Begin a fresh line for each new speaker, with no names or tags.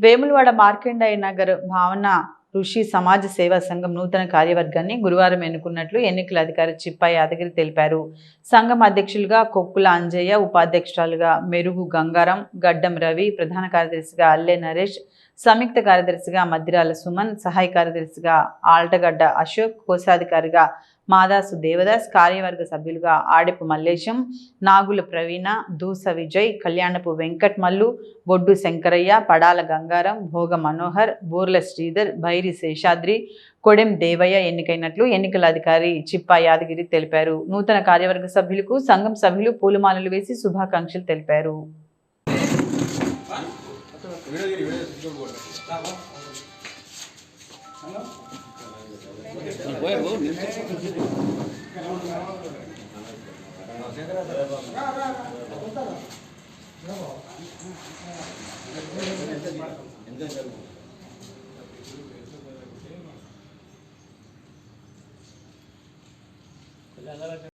వేములవాడ మార్కండయ్య నగర్ భావన ఋషి సమాజ సేవా సంఘం నూతన కార్యవర్గాన్ని గురువారం ఎన్నుకున్నట్లు ఎన్నికల అధికారి చిప్పా యాదగిరి తెలిపారు. సంఘం అధ్యక్షులుగా కొక్కుల అంజయ్య ఉపాధ్యక్షురాలుగా మెరుగు గంగారం గడ్డం రవి ప్రధాన కార్యదర్శిగా అల్లె నరేష్ సంయుక్త కార్యదర్శిగా మద్దిరాల సుమన్ సహాయ కార్యదర్శిగా ఆల్టగడ్డ అశోక్ కోశాధికారిగా మాదాసు దేవదాస్ కార్యవర్గ సభ్యులుగా ఆడిపు మల్లేశం నాగుల ప్రవీణ దూస విజయ్ కళ్యాణపు వెంకట్ మల్లు బొడ్డు శంకరయ్య పడాల గంగారం భోగ మనోహర్ బూర్ల శ్రీధర్ భైరి శేషాద్రి కొడెం దేవయ్య ఎన్నికైనట్లు ఎన్నికల అధికారి చిప్పా యాదగిరి తెలిపారు. నూతన కార్యవర్గ సభ్యులకు సంఘం సభ్యులు పూలమాలలు వేసి శుభాకాంక్షలు తెలిపారు. Gracias.